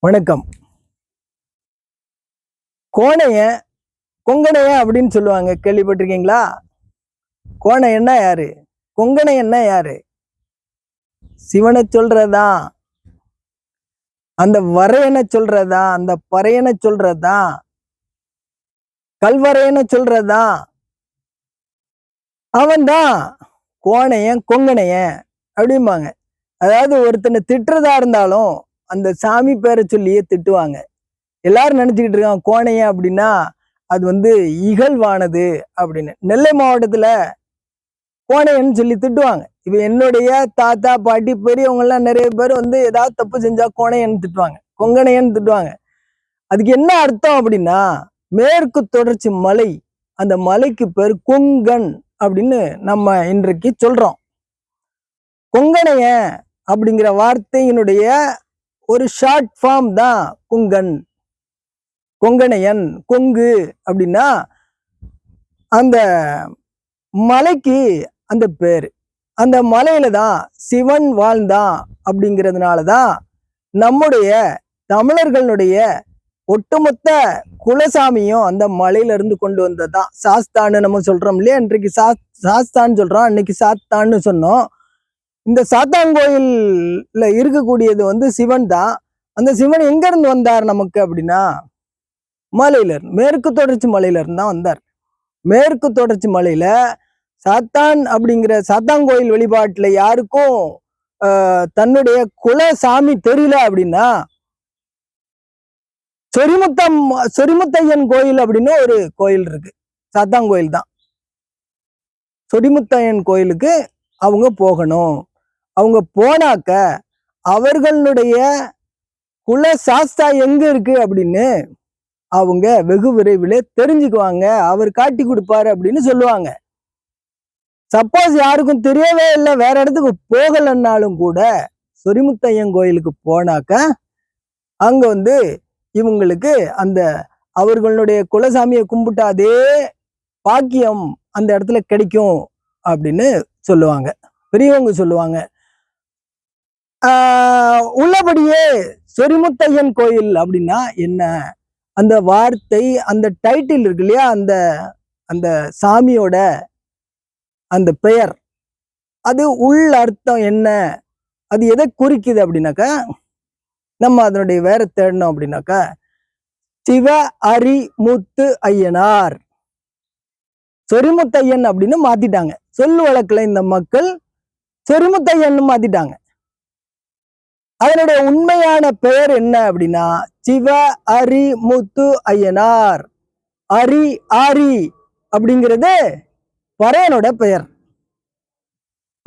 வணக்கம். கோணைய கொங்கணைய அப்படின்னு சொல்லுவாங்க. கேள்விப்பட்டிருக்கீங்களா? கோணையன்னா யாரு? கொங்கணையன்னா யாரு? சிவனை சொல்றதா? அந்த வரையனை சொல்றதா? அந்த பறையனை சொல்றதா? கல்வரையனை சொல்றதா? அவன்தான் கோணையன் கொங்கணையன் அப்படிம்பாங்க. அதாவது ஒருத்தனை திட்டுறதா இருந்தாலும் அந்த சாமி பேரை சொல்லியே திட்டுவாங்க. எல்லாரும் நினச்சிக்கிட்டு இருக்காங்க கோணையன் அப்படின்னா அது வந்து இகழ்வானது அப்படின்னு. நெல்லை மாவட்டத்துல கோணையன்னு சொல்லி திட்டுவாங்க. இப்போ என்னுடைய தாத்தா பாட்டி பெரியவங்க எல்லாம் நிறைய பேர் வந்து ஏதாவது தப்பு செஞ்சா கோணையன்னு திட்டுவாங்க. கொங்கணையன்னு திட்டுவாங்க. அதுக்கு என்ன அர்த்தம் அப்படின்னா மேற்கு தொடர்ச்சி மலை அந்த மலைக்கு பேர் கொங்கன் அப்படின்னு நம்ம இன்றைக்கு சொல்றோம். கொங்கணைய அப்படிங்கிற வார்த்தையினுடைய ஒரு ஷார்ட் ஃபார்ம் தான் குங்கன். கொங்கணையன் கொங்கு அப்படின்னா அந்த மலைக்கு அந்த பேர். அந்த மலையில தான் சிவன் வாழ்ந்தான் அப்படிங்கிறதுனால தான் நம்முடைய தமிழர்களுடைய ஒட்டுமொத்த குலசாமியும் அந்த மலையில இருந்து கொண்டு வந்ததுதான். சாஸ்தான்னு நம்ம சொல்கிறோம் இல்லையா? இன்றைக்கு சா சாஸ்தான்னு சொல்கிறோம் அன்னைக்கு சாத்தான்னு சொன்னோம். இந்த சாத்தாங்கோயில்ல இருக்கக்கூடியது வந்து சிவன் தான். அந்த சிவன் எங்க இருந்து வந்தார் நமக்கு அப்படின்னா மலையிலிருந்து மேற்கு தொடர்ச்சி மலையில இருந்து தான் வந்தார். மேற்கு தொடர்ச்சி மலையில சாத்தான் அப்படிங்கிற சாத்தாங்கோயில் வழிபாட்டுல யாருக்கும் ஆஹ், தன்னுடைய குல சாமி தெரியல அப்படின்னா சொரிமுத்தம் சொரிமுத்தையன் கோயில் அப்படின்னு ஒரு கோயில் இருக்கு. சாத்தாங்கோயில் தான். சொரிமுத்தையன் கோயிலுக்கு அவங்க போகணும். அவங்க போனாக்க அவர்களுடைய குல சாஸ்தா எங்க இருக்கு அப்படின்னு அவங்க வெகு விரைவில் தெரிஞ்சுக்குவாங்க. அவர் காட்டி கொடுப்பாரு அப்படின்னு சொல்லுவாங்க. சப்போஸ் யாருக்கும் தெரியவே இல்லை வேற இடத்துக்கு போகலைன்னாலும் கூட சொரிமுத்தையன் கோயிலுக்கு போனாக்க அங்க வந்து இவங்களுக்கு அந்த அவர்களுடைய குலசாமியை கும்பிட்டாதே பாக்கியம் அந்த இடத்துல கிடைக்கும் அப்படின்னு சொல்லுவாங்க. பெரியவங்க சொல்லுவாங்க. உள்ளபடியே சொரிமுத்தையன் கோயில் அப்படின்னா என்ன? அந்த வார்த்தை அந்த டைட்டில் இருக்கு இல்லையா? அந்த அந்த சாமியோட அந்த பெயர். அது உள் அர்த்தம் என்ன? அது எதை குறிக்குது அப்படின்னாக்கா நம்ம அதனுடைய வேற தேடணும் அப்படின்னாக்கா சிவ அரி முத்து ஐயனார். சொரிமுத்தையன் அப்படின்னு மாத்திட்டாங்க. சொல் வழக்குல இந்த மக்கள் சொரிமுத்தையன் மாத்திட்டாங்க. அதனுடைய உண்மையான பெயர் என்ன அப்படின்னா சிவ அரி முத்து ஐயனார். அரி ஆரி அப்படிங்கிறது பறையனோட பெயர்.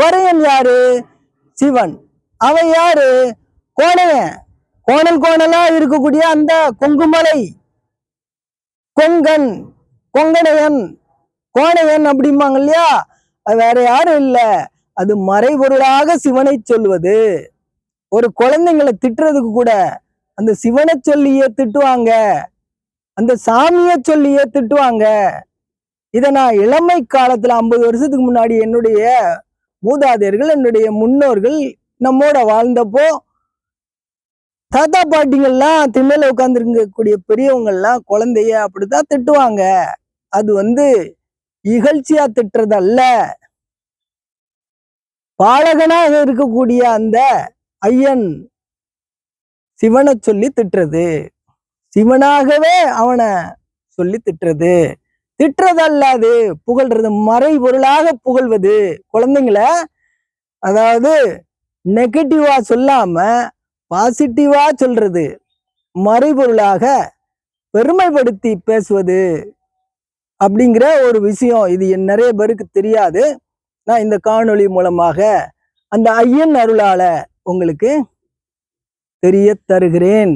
பறையன் யாரு? சிவன். அவன் யாரு? கோணையன். கோணல் கோணலா இருக்கக்கூடிய அந்த கொங்குமலை. கொங்கன். கொங்கணையன். கோணையன் அப்படிம்பாங்க இல்லையா? வேற யாரும் இல்ல. அது மறைபொருளாக சிவனை சொல்வது. ஒரு குழந்தைங்களை திட்டுறதுக்கு கூட அந்த சிவனை சொல்லியே திட்டுவாங்க. அந்த சாமியை சொல்லியே திட்டுவாங்க. இதை நான் இளமை காலத்துல ஐம்பது வருஷத்துக்கு முன்னாடி என்னுடைய மூதாதையர்கள் என்னுடைய முன்னோர்கள் நம்மோட வாழ்ந்தப்போ தாத்தா பாட்டிங்கள்லாம் திண்ணையில உட்காந்துருக்கக்கூடிய பெரியவங்கள்லாம் குழந்தைய அப்படித்தான் திட்டுவாங்க. அது வந்து இகழ்ச்சியா திட்டுறது அல்ல பாலகனாக இருக்கக்கூடிய அந்த ஐயன் சிவனை சொல்லி திட்டுறது. சிவனாகவே அவனை சொல்லி திட்டுறது. திட்டுறது அது புகழ்றது. மறைபொருளாக புகழ்வது. குழந்தைங்கள அதாவது நெகட்டிவா சொல்லாம பாசிட்டிவா சொல்றது. மறைபொருளாக பெருமைப்படுத்தி பேசுவது அப்படிங்கிற ஒரு விஷயம். இது என் நிறைய பேருக்கு தெரியாது. நான் இந்த காணொளி மூலமாக அந்த ஐயன் அருளால உங்களுக்கு தெரிய தருகிறேன்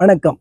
வணக்கம்.